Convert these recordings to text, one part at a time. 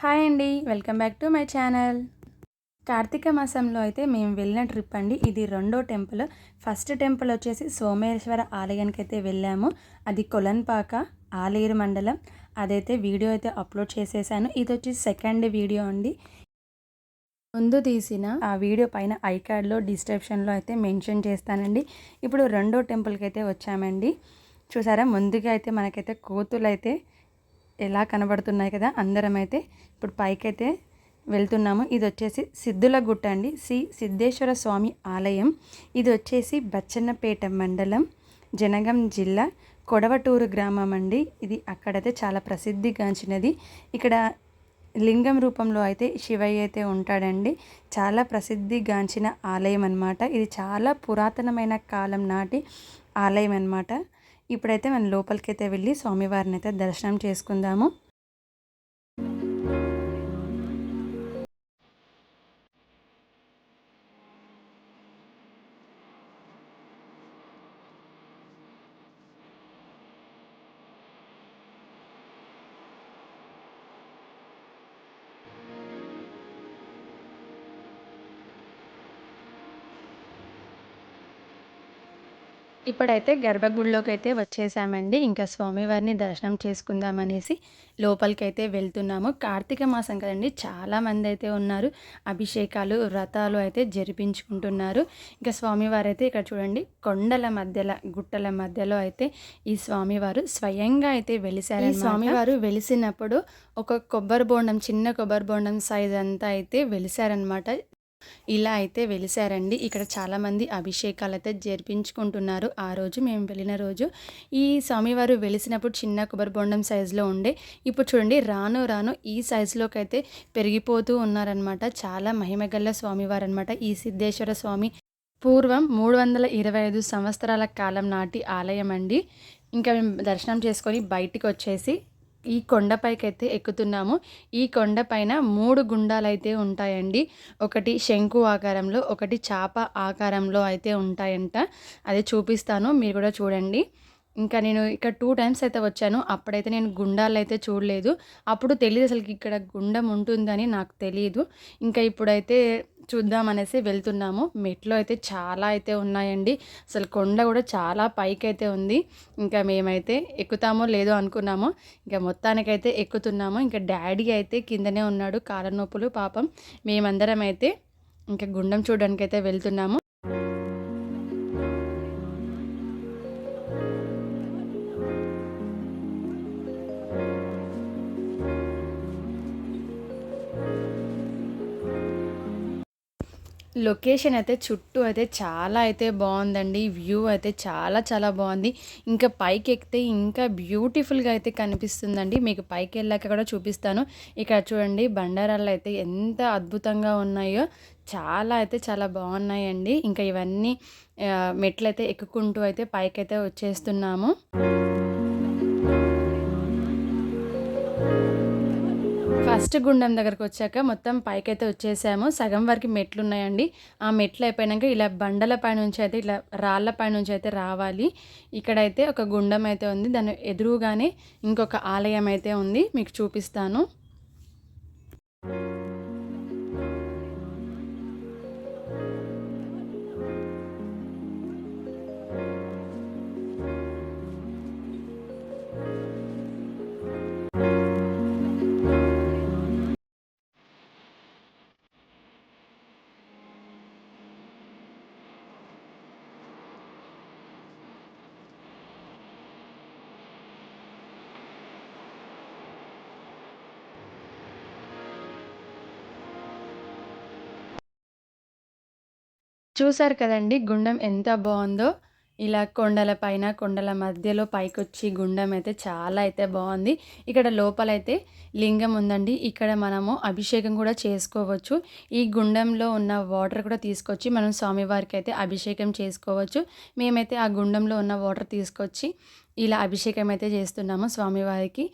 Hi అండి welcome back to my channel. Karthika మాసంలో అయితే మేము వెళ్ళిన ట్రిప్ అండి. ఇది రెండో టెంపుల్. ఫస్ట్ టెంపుల్ వచ్చేసి సోమేశ్వర ఆలయానికి అయితే వెళ్ళాము. అది కొలన్పాక ఆలేరు మండలం. అదైతే వీడియో అయితే అప్లోడ్ చేసేసాను. ఇది వచ్చి సెకండ్ వీడియో అండి. ముందు తీసిన ఆ వీడియో పైన ఐకార్డ్లో డిస్క్రిప్షన్లో అయితే మెన్షన్ చేస్తానండి. ఇప్పుడు రెండో టెంపుల్కి అయితే వచ్చామండి. చూసారా ముందుగా అయితే మనకైతే కోతులు అయితే ఎలా కనబడుతున్నాయి కదా అందరం అయితే ఇప్పుడు పైకైతే వెళ్తున్నాము. ఇది వచ్చేసి సిద్ధుల గుట్ట అండి. శ్రీ సిద్ధేశ్వర స్వామి ఆలయం. ఇది వచ్చేసి బచ్చన్నపేట మండలం జనగం జిల్లా కొడవటూరు గ్రామం అండి. ఇది అక్కడైతే చాలా ప్రసిద్ధిగాంచినది. ఇక్కడ లింగం రూపంలో అయితే శివయ్య అయితే ఉంటాడండి. చాలా ప్రసిద్ధిగాంచిన ఆలయం అనమాట ఇది చాలా పురాతనమైన కాలం నాటి ఆలయం అనమాట ఇప్పుడైతే మనం లోపలికి అయితే వెళ్ళి స్వామివారిని అయితే దర్శనం చేసుకుందాము. ఇప్పుడైతే గర్భగుడిలోకి అయితే వచ్చేసామండి. ఇంకా స్వామివారిని దర్శనం చేసుకుందామనేసి లోపలికి అయితే వెళ్తున్నాము. కార్తీక మాసం కదండి చాలామంది అయితే ఉన్నారు. అభిషేకాలు వ్రతాలు అయితే జరిపించుకుంటున్నారు. ఇంకా స్వామివారు అయితే ఇక్కడ చూడండి కొండల మధ్యలో గుట్టల మధ్యలో అయితే ఈ స్వామివారు స్వయంగా అయితే వెలిసారు స్వామివారు వెలిసినప్పుడు ఒక కొబ్బరి బోండం చిన్న కొబ్బరి బోండం సైజ్ అంతా అయితే వెలిసారనమాట ఇలా అయితే వెలిసారండి. ఇక్కడ చాలామంది అభిషేకాలు అయితే జరిపించుకుంటున్నారు. ఆ రోజు మేము వెళ్ళిన రోజు ఈ స్వామివారు వెలిసినప్పుడు చిన్న కొబ్బరి బొండం సైజులో ఉండే ఇప్పుడు చూడండి రాను రాను ఈ సైజులోకి అయితే పెరిగిపోతూ ఉన్నారనమాట చాలా మహిమగల్ల స్వామివారు అనమాట ఈ సిద్ధేశ్వర స్వామి పూర్వం మూడు వందల ఇరవై ఐదు సంవత్సరాల కాలం నాటి ఆలయం అండి ఇంకా మేము దర్శనం చేసుకొని బయటికి వచ్చేసి ఈ కొండపైకి అయితే ఎక్కుతున్నాము. ఈ కొండపైన మూడు గుండాలు అయితే ఉంటాయండి. ఒకటి శంకు ఆకారంలో ఒకటి చాప ఆకారంలో అయితే ఉంటాయంట. అది చూపిస్తాను మీరు కూడా చూడండి. ఇంకా నేను ఇక్కడ టూ టైమ్స్ అయితే వచ్చాను. అప్పుడైతే నేను గుండాలు అయితే చూడలేదు. అప్పుడు తెలియదు అసలు ఇక్కడ గుండం ఉంటుందని నాకు తెలియదు ఇంకా ఇప్పుడైతే చూద్దామనేసి వెళ్తున్నాము. మెట్లు అయితే చాలా అయితే ఉన్నాయండి. అసలు కొండ కూడా చాలా పైకి అయితే ఉంది. ఇంకా మేమైతే ఎక్కుతామో లేదో అనుకున్నాము. ఇంకా మొత్తానికైతే ఎక్కుతున్నాము. ఇంకా డాడీ అయితే కిందనే ఉన్నాడు. కాళ్ళ నొప్పులు పాపం. మేమందరం అయితే ఇంకా గుండం చూడడానికి అయితే వెళ్తున్నాము. లొకేషన్ అయితే చుట్టూ అయితే చాలా అయితే బాగుందండి. వ్యూ అయితే చాలా చాలా బాగుంది. ఇంకా పైకి ఎక్కితే ఇంకా బ్యూటిఫుల్గా అయితే కనిపిస్తుందండి. మీకు పైకి వెళ్ళాక కూడా చూపిస్తాను. ఇక్కడ చూడండి బండారాలు అయితే ఎంత అద్భుతంగా ఉన్నాయో. చాలా అయితే చాలా బాగున్నాయండి. ఇంకా ఇవన్నీ మెట్లు అయితే ఎక్కుకుంటూ అయితే పైకి అయితే వచ్చేస్తున్నాము. ఫస్ట్ గుండం దగ్గరకు వచ్చాక మొత్తం పైకైతే వచ్చేసాము. సగం వరకు మెట్లు ఉన్నాయండి ఆ మెట్లు అయిపోయాక ఇలా బండల పైనుంచి అయితే ఇలా రాళ్ళ పైనుంచి అయితే రావాలి. ఇక్కడైతే ఒక గుండం అయితే ఉంది. దాని ఎదురుగానే ఇంకొక ఆలయం అయితే ఉంది. మీకు చూపిస్తాను. చూసారు కదండి గుండం ఎంత బాగుందో? ఇలా కొండల పైన కొండల మధ్యలో పైకొచ్చి గుండం అయితే చాలా అయితే బాగుంది. ఇక్కడ లోపలైతే లింగం ఉందండి. ఇక్కడ మనము అభిషేకం కూడా చేసుకోవచ్చు. ఈ గుండంలో ఉన్న వాటర్ కూడా తీసుకొచ్చి మనం స్వామివారికి అయితే అభిషేకం చేసుకోవచ్చు. మేమైతే ఆ గుండంలో ఉన్న వాటర్ తీసుకొచ్చి ఇలా అభిషేకం అయితే చేస్తున్నాము స్వామివారికి.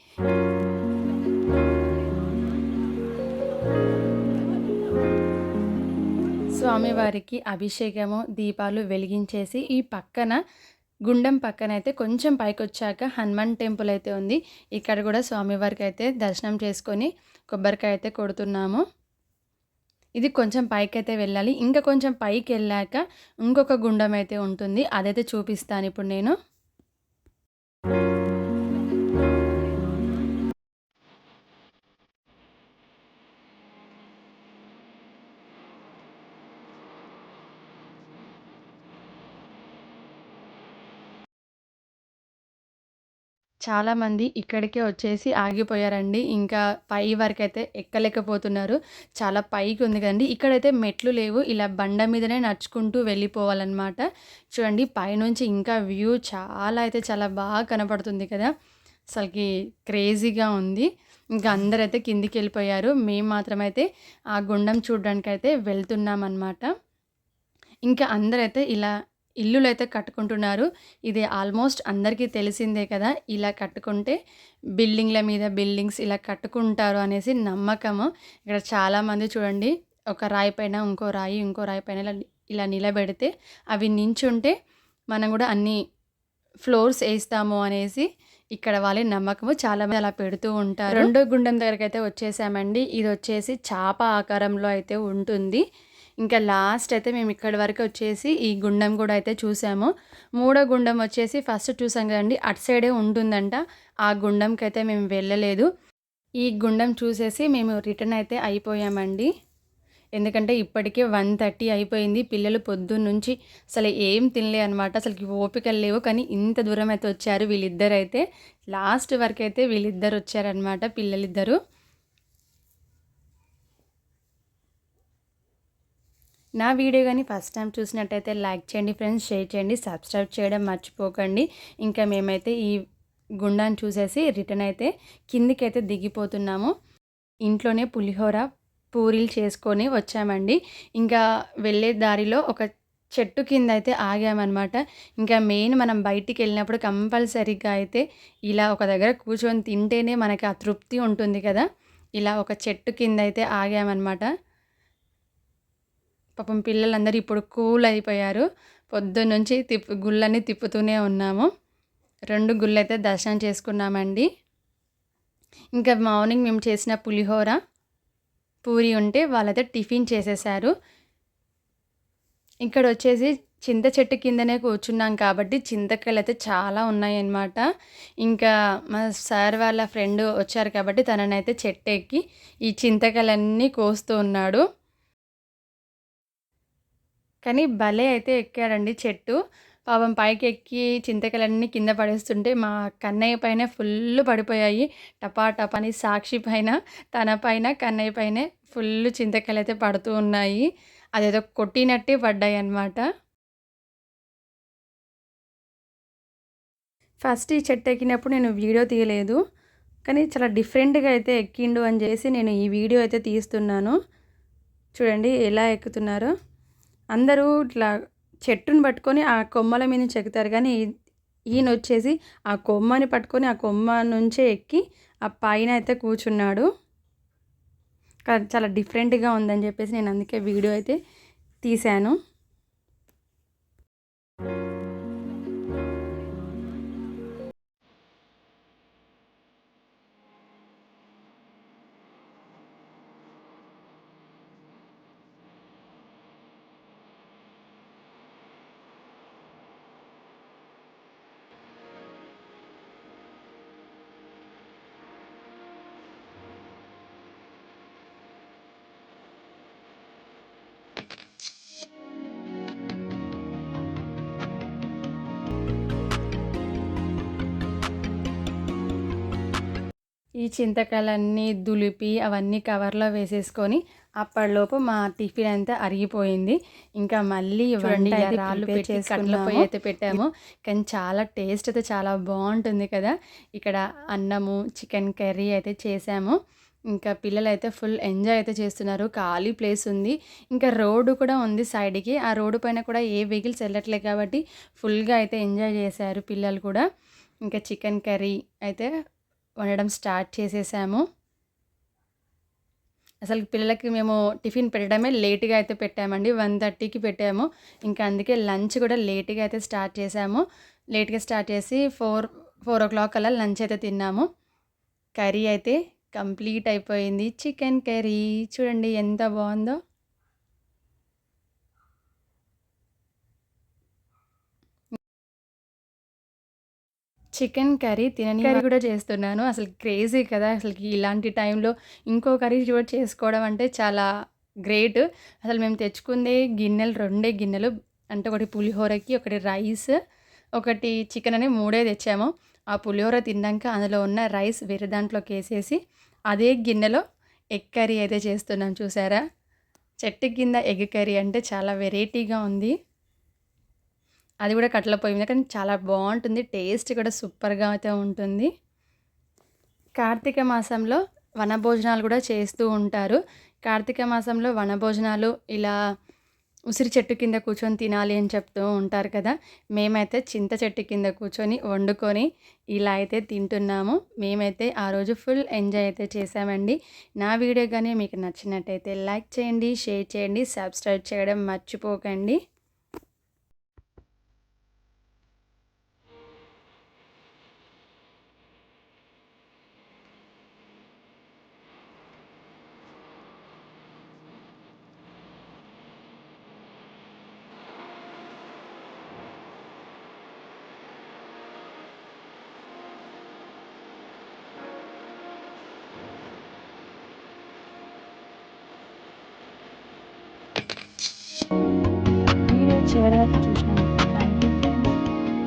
స్వామివారికి అభిషేకము దీపాలు వెలిగించేసి ఈ పక్కన గుండం పక్కన అయితే కొంచెం పైకి వచ్చాక హనుమాన్ టెంపుల్ అయితే ఉంది. ఇక్కడ కూడా స్వామివారికి అయితే దర్శనం చేసుకొని కొబ్బరికాయ అయితే కొడుతున్నాము. ఇది కొంచెం పైకి అయితే వెళ్ళాలి. ఇంకా కొంచెం పైకి వెళ్ళాక ఇంకొక గుండం అయితే ఉంటుంది. అదైతే చూపిస్తాను ఇప్పుడు నేను. చాలామంది ఇక్కడికే వచ్చేసి ఆగిపోయారండి. ఇంకా పై వరకైతే ఎక్కలేకపోతున్నారు. చాలా పైకి ఉంది కదండి ఇక్కడైతే మెట్లు లేవు. ఇలా బండ మీదనే నడుచుకుంటూ వెళ్ళిపోవాలన్నమాట. చూడండి పైనుంచి ఇంకా వ్యూ చాలా అయితే చాలా బాగా కనపడుతుంది కదా! అసలుకి క్రేజీగా ఉంది. ఇంకా అందరైతే కిందికెళ్ళిపోయారు. మేము మాత్రమైతే ఆ గుండం చూడడానికి అయితే వెళ్తున్నామన్నమాట ఇంకా అందరైతే ఇలా ఇల్లులైతే కట్టుకుంటున్నారు. ఇది ఆల్మోస్ట్ అందరికీ తెలిసిందే కదా! ఇలా కట్టుకుంటే బిల్డింగ్‌ల మీద బిల్డింగ్స్ ఇలా కట్టుకుంటారు అనేసి నమ్మకము. ఇక్కడ చాలామంది చూడండి ఒక రాయి పైన ఇంకో రాయి, ఇంకో రాయి పైన ఇలా ఇలా నిలబెడితే అవి నించుంటే మనం కూడా అన్ని ఫ్లోర్స్ వేస్తాము అనేసి ఇక్కడ వాళ్ళ నమ్మకము. చాలామంది అలా పెడుతూ ఉంటారు. రెండో గుండం దగ్గరకైతే వచ్చేసామండి. ఇది వచ్చేసి చాప ఆకారంలో అయితే ఉంటుంది. ఇంకా లాస్ట్ అయితే మేము ఇక్కడి వరకు వచ్చేసి ఈ గుండం కూడా అయితే చూసాము. మూడో గుండం వచ్చేసి ఫస్ట్ చూసాం కదండి అటు సైడే ఉంటుందంట. ఆ గుండంకి అయితే మేము వెళ్ళలేదు. ఈ గుండం చూసేసి మేము రిటర్న్ అయితే అయిపోయామండి. ఎందుకంటే ఇప్పటికే వన్ థర్టీ అయిపోయింది. పిల్లలు పొద్దున్న నుంచి అసలు ఏం తినలే అనమాట అసలుకి ఓపికలు లేవు. కానీ ఇంత దూరం అయితే వచ్చారు వీళ్ళిద్దరు అయితే లాస్ట్ వరకు అయితే వీళ్ళిద్దరు వచ్చారనమాట పిల్లలిద్దరూ. నా వీడియో కానీ ఫస్ట్ టైం చూసినట్టయితే లైక్ చేయండి ఫ్రెండ్స్ షేర్ చేయండి సబ్స్క్రైబ్ చేయడం మర్చిపోకండి. ఇంకా మేమైతే ఈ గుండాన్ని చూసేసి రిటర్న్ అయితే కిందికైతే దిగిపోతున్నాము. ఇంట్లోనే పులిహోర పూరీలు చేసుకొని వచ్చామండి. ఇంకా వెళ్ళే దారిలో ఒక చెట్టు కింద అయితే ఆగామన్నమాట. ఇంకా మెయిన్ మనం బయటికి వెళ్ళినప్పుడు కంపల్సరీగా అయితే ఇలా ఒక దగ్గర కూర్చొని తింటేనే మనకి ఆ తృప్తి ఉంటుంది కదా. ఇలా ఒక చెట్టు కింద అయితే ఆగామన్నమాట. పాపం పిల్లలందరూ ఇప్పుడు కూల్ అయిపోయారు. పొద్దున్నుంచి తిప్పు గుళ్ళని తిప్పుతూనే ఉన్నాము. రెండు గుళ్ళైతే దర్శనం చేసుకున్నామండి. ఇంకా మార్నింగ్ మేము చేసిన పులిహోర పూరి ఉంటే వాళ్ళైతే టిఫిన్ చేసేసారు. ఇక్కడ వచ్చేసి చింత చెట్టు కిందనే కూర్చున్నాం కాబట్టి చింతకాయలు అయితే చాలా ఉన్నాయన్నమాట. ఇంకా మా సార్ వాళ్ళ ఫ్రెండ్ వచ్చారు కాబట్టి తననైతే చెట్టు ఎక్కి ఈ చింతకాయలన్నీ కోస్తూ ఉన్నాడు. కానీ భలే అయితే ఎక్కాడండి చెట్టు. పాపం పైకి ఎక్కి చింతకాయలన్నీ కింద పడేస్తుంటే మా కన్నయ్య పైన ఫుల్ పడిపోయాయి. టపా టపాని సాక్షి పైన తన పైన కన్నయ్య పైన ఫుల్ చింతకాయలు అయితే పడుతూ ఉన్నాయి. అదేదో కొట్టినట్టే పడ్డాయి అన్నమాట ఫస్ట్ ఈ చెట్టు ఎక్కినప్పుడు నేను వీడియో తీయలేదు. కానీ చాలా డిఫరెంట్గా అయితే ఎక్కిండు అని చేసి నేను ఈ వీడియో అయితే తీస్తున్నాను. చూడండి ఎలా ఎక్కుతున్నారో. అందరూ ఇట్లా చెట్టును పట్టుకొని ఆ కొమ్మల మీద నుంచి ఎక్కుతారు కానీ ఈయన వచ్చేసి ఆ కొమ్మని పట్టుకొని ఆ కొమ్మ నుంచే ఎక్కి ఆ పైన అయితే కూర్చున్నాడు. చాలా డిఫరెంట్గా ఉందని చెప్పేసి నేను అందుకే వీడియో అయితే తీశాను. ఈ చింతకాయలన్నీ దులిపి అవన్నీ కవర్లో వేసేసుకొని అప్పటిలోపు మా టిఫిన్ అంతా అరిగిపోయింది. ఇంకా మళ్ళీ వంట రాళ్ళు కట్ల పొయ్యి అయితే పెట్టాము. కానీ చాలా టేస్ట్ అయితే చాలా బాగుంటుంది కదా. ఇక్కడ అన్నము చికెన్ కర్రీ అయితే చేసాము. ఇంకా పిల్లలు అయితే ఫుల్ ఎంజాయ్ అయితే చేస్తున్నారు. ఖాళీ ప్లేస్ ఉంది. ఇంకా రోడ్డు కూడా ఉంది సైడ్కి. ఆ రోడ్డు పైన కూడా ఏ వెహికల్స్ వెళ్ళట్లేదు కాబట్టి ఫుల్గా అయితే ఎంజాయ్ చేశారు పిల్లలు కూడా. ఇంకా చికెన్ కర్రీ అయితే వండడం స్టార్ట్ చేసేసాము. అసలు పిల్లలకి మేము టిఫిన్ పెట్టడమే లేట్గా అయితే పెట్టామండి. వన్ థర్టీకి పెట్టాము. ఇంకా అందుకే లంచ్ కూడా లేట్గా అయితే స్టార్ట్ చేసాము. లేట్గా స్టార్ట్ చేసి ఫోర్ ఫోర్ ఓ క్లాక్ అలా లంచ్ అయితే తిన్నాము. కర్రీ అయితే కంప్లీట్ అయిపోయింది. Chicken curry. చూడండి ఎంత బాగుందో. చికెన్ కర్రీ తినని కర్రీ కూడా చేస్తున్నాను. అసలు క్రేజీ కదా. అసలుకి ఇలాంటి టైంలో ఇంకో కర్రీ కూడా చేసుకోవడం అంటే చాలా గ్రేట్. అసలు మేము తెచ్చుకుందే గిన్నెలు రెండే గిన్నెలు. అంటే ఒకటి పులిహోరకి ఒకటి రైస్ ఒకటి చికెన్ అని మూడే తెచ్చాము. ఆ పులిహోర తిన్నాక అందులో ఉన్న రైస్ వేరే దాంట్లోకి వేసేసి అదే గిన్నెలో ఎగ్ కర్రీ అయితే చేస్తున్నాం. చూసారా? చెట్టు కింద ఎగ్ కర్రీ అంటే చాలా వెరైటీగా ఉంది. అది కూడా కట్టెల పొయ్యి మీద. కానీ చాలా బాగుంటుంది. టేస్ట్ కూడా సూపర్గా అయితే ఉంటుంది. కార్తీక మాసంలో వనభోజనాలు కూడా చేస్తూ ఉంటారు. కార్తీక మాసంలో వనభోజనాలు ఇలా ఉసిరి చెట్టు కింద కూర్చొని తినాలి అని చెప్తూ ఉంటారు కదా. మేమైతే చింత చెట్టు కింద కూర్చొని వండుకొని ఇలా అయితే తింటున్నాము. మేమైతే ఆ రోజు ఫుల్ ఎంజాయ్ అయితే చేసామండి నా వీడియో కానీ మీకు నచ్చినట్టయితే లైక్ చేయండి షేర్ చేయండి సబ్స్క్రైబ్ చేయడం మర్చిపోకండి.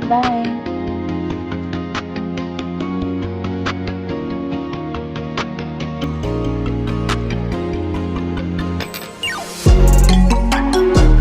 Bye.